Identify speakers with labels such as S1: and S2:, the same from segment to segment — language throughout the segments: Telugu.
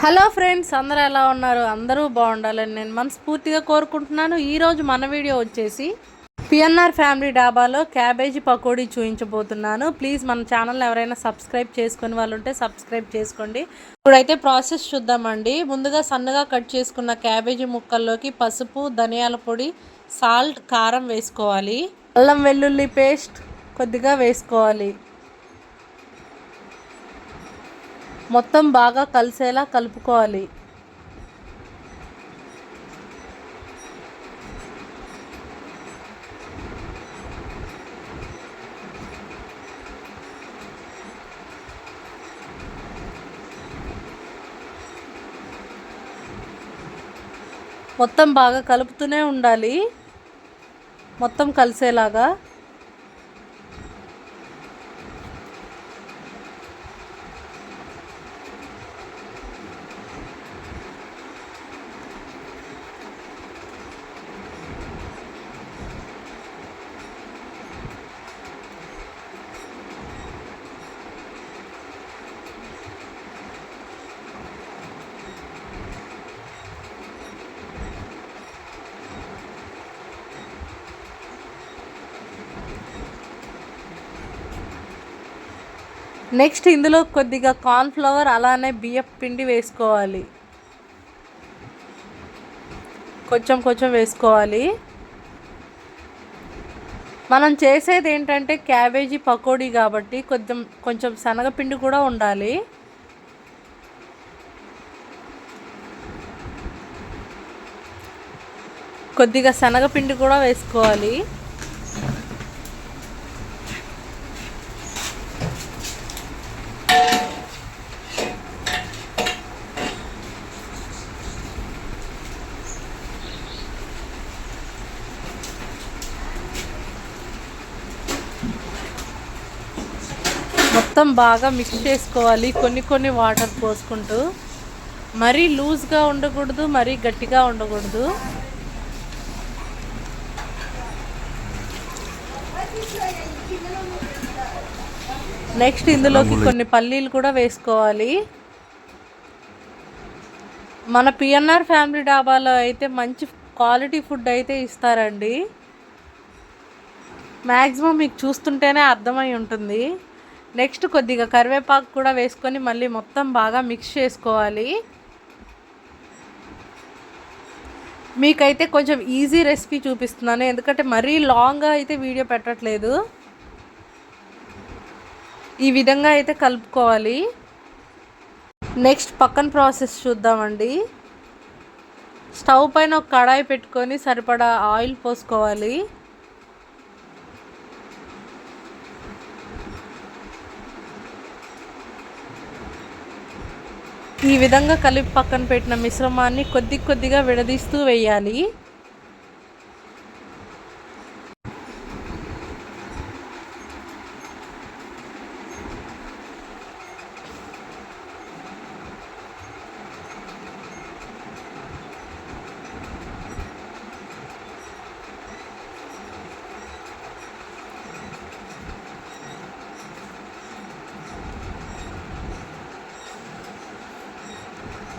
S1: హలో ఫ్రెండ్స్ అందరూ ఎలా ఉన్నారు? అందరూ బాగుండాలని నేను మనస్ఫూర్తిగా కోరుకుంటున్నాను. ఈరోజు మన వీడియో వచ్చేసి పిఎన్ఆర్ ఫ్యామిలీ డాబాలో క్యాబేజీ పకోడీ చూపించబోతున్నాను ప్లీజ్ మన ఛానల్ ఎవరైనా సబ్స్క్రైబ్ చేసుకుని వాళ్ళు ఉంటే సబ్స్క్రైబ్ చేసుకోండి. ఇప్పుడైతే ప్రాసెస్ చూద్దామండి. ముందుగా సన్నగా కట్ చేసుకున్న క్యాబేజీ ముక్కల్లోకి పసుపు ధనియాల పొడి సాల్ట్ కారం వేసుకోవాలి. అల్లం వెల్లుల్లి పేస్ట్ కొద్దిగా వేసుకోవాలి. మొత్తం బాగా కలిసేలా కలుపుకోవాలి. మొత్తం బాగా కలుపుతూనే ఉండాలి. మొత్తం కలిసేలాగా. నెక్స్ట్ ఇందులో కొద్దిగా కార్న్ఫ్లవర్ అలానే బియ్యం పిండి వేసుకోవాలి. కొంచెం కొంచెం వేసుకోవాలి. మనం చేసేది ఏంటంటే క్యాబేజీ పకోడీ కాబట్టి కొంచెం కొంచెం శనగపిండి కూడా ఉండాలి. కొద్దిగా శనగపిండి కూడా వేసుకోవాలి. మొత్తం బాగా మిక్స్ చేసుకోవాలి. కొన్ని కొన్ని వాటర్ పోసుకుంటూ. మరీ లూజ్గా ఉండకూడదు మరీ గట్టిగా ఉండకూడదు. నెక్స్ట్ ఇందులోకి కొన్ని పల్లీలు కూడా వేసుకోవాలి. మన పిఎన్ఆర్ ఫ్యామిలీ డాబాలో అయితే మంచి క్వాలిటీ ఫుడ్ అయితే ఇస్తారండి. మ్యాక్సిమం మీకు చూస్తుంటేనే అర్థమై ఉంటుంది. నెక్స్ట్ కొద్దిగా కరివేపాకు కూడా వేసుకొని మళ్ళీ మొత్తం బాగా మిక్స్ చేసుకోవాలి. మీకైతే కొంచెం ఈజీ రెసిపీ చూపిస్తున్నాను ఎందుకంటే మరీ లాంగ్గా అయితే వీడియో పెట్టట్లేదు. ఈ విధంగా అయితే కలుపుకోవాలి. నెక్స్ట్ పక్కన ప్రాసెస్ చూద్దామండి. స్టవ్ పైన ఒక కడాయి పెట్టుకొని సరిపడా ఆయిల్ పోసుకోవాలి. ఈ విధంగా కలిపి పక్కన పెట్టిన మిశ్రమాన్ని కొద్ది కొద్దిగా విడదీస్తూ వేయాలి.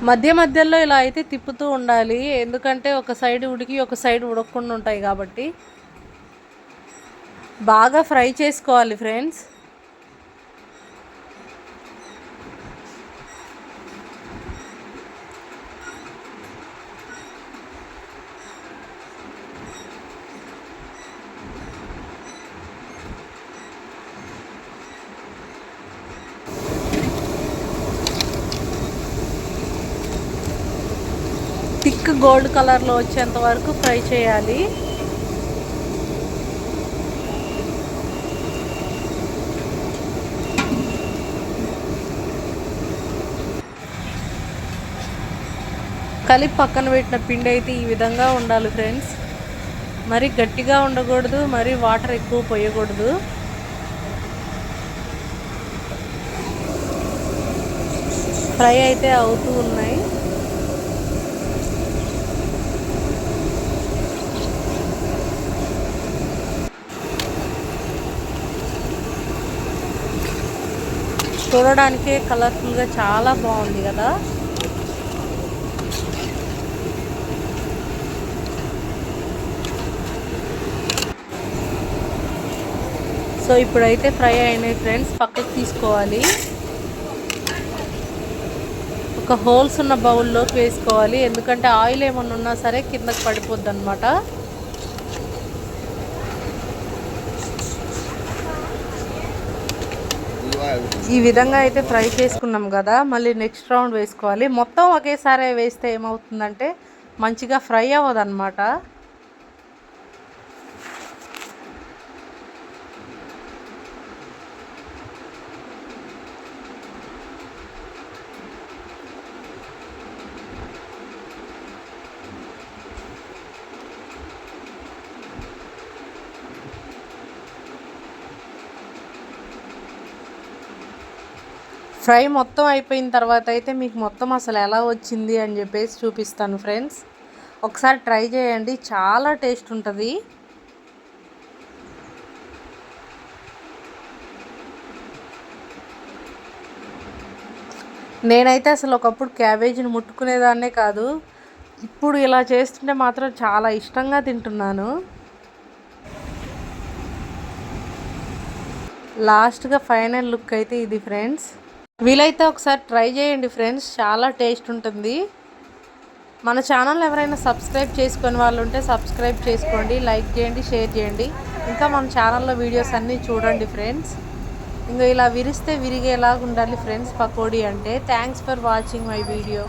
S1: మధ్య మధ్యలో ఇలా అయితే తిప్పుతూ ఉండాలి. ఎందుకంటే ఒక సైడ్ ఉడికి ఒక సైడ్ ఉడకకుండా ఉంటాయి కాబట్టి. బాగా ఫ్రై చేసుకోవాలి ఫ్రెండ్స్. థిక్ గోల్డ్ కలర్లో వచ్చేంత వరకు ఫ్రై చేయాలి. కలిపి పక్కన పెట్టిన పిండి అయితే ఈ విధంగా ఉండాలి ఫ్రెండ్స్. మరి గట్టిగా ఉండకూడదు మరి వాటర్ ఎక్కువ పోయకూడదు. ఫ్రై అయితే అవుతూ ఉన్నాయి. చూడడానికి కలర్ఫుల్గా చాలా బాగుంది కదా. సో ఇప్పుడైతే ఫ్రై అయినాయి ఫ్రెండ్స్ పక్కకు తీసుకోవాలి. ఒక హోల్స్ ఉన్న బౌల్లోకి వేసుకోవాలి. ఎందుకంటే ఆయిల్ ఏమన్నా ఉన్నా సరే కిందకి పడిపోద్ది అనమాట ఈ విధంగా అయితే ఫ్రై చేసుకున్నాం కదా మళ్ళీ నెక్స్ట్ రౌండ్ వేసుకోవాలి. మొత్తం ఒకేసారి వేస్తే ఏమవుతుందంటే మంచిగా ఫ్రై అవ్వదు ఫ్రై మొత్తం అయిపోయిన తర్వాత అయితే మీకు మొత్తం అసలు ఎలా వచ్చింది అని చెప్పేసి చూపిస్తాను ఫ్రెండ్స్. ఒకసారి ట్రై చేయండి చాలా టేస్ట్ ఉంటుంది. నేనైతే అసలు ఒకప్పుడు క్యాబేజీని ముట్టుకునేదాన్నే కాదు ఇప్పుడు ఇలా చేస్తుంటే మాత్రం చాలా ఇష్టంగా తింటున్నాను. లాస్ట్గా ఫైనల్ లుక్ అయితే ఇది ఫ్రెండ్స్. వీలైతే ఒకసారి ట్రై చేయండి ఫ్రెండ్స్. చాలా టేస్ట్ ఉంటుంది. మన ఛానల్ ఎవరైనా సబ్స్క్రైబ్ చేసుకుని వాళ్ళు ఉంటే సబ్స్క్రైబ్ చేసుకోండి లైక్ చేయండి షేర్ చేయండి. ఇంకా మన ఛానల్లో వీడియోస్ అన్నీ చూడండి ఫ్రెండ్స్. ఇంకా ఇలా విరిస్తే విరిగేలాగా ఉండాలి ఫ్రెండ్స్ పకోడీ అంటే. Thanks for watching my video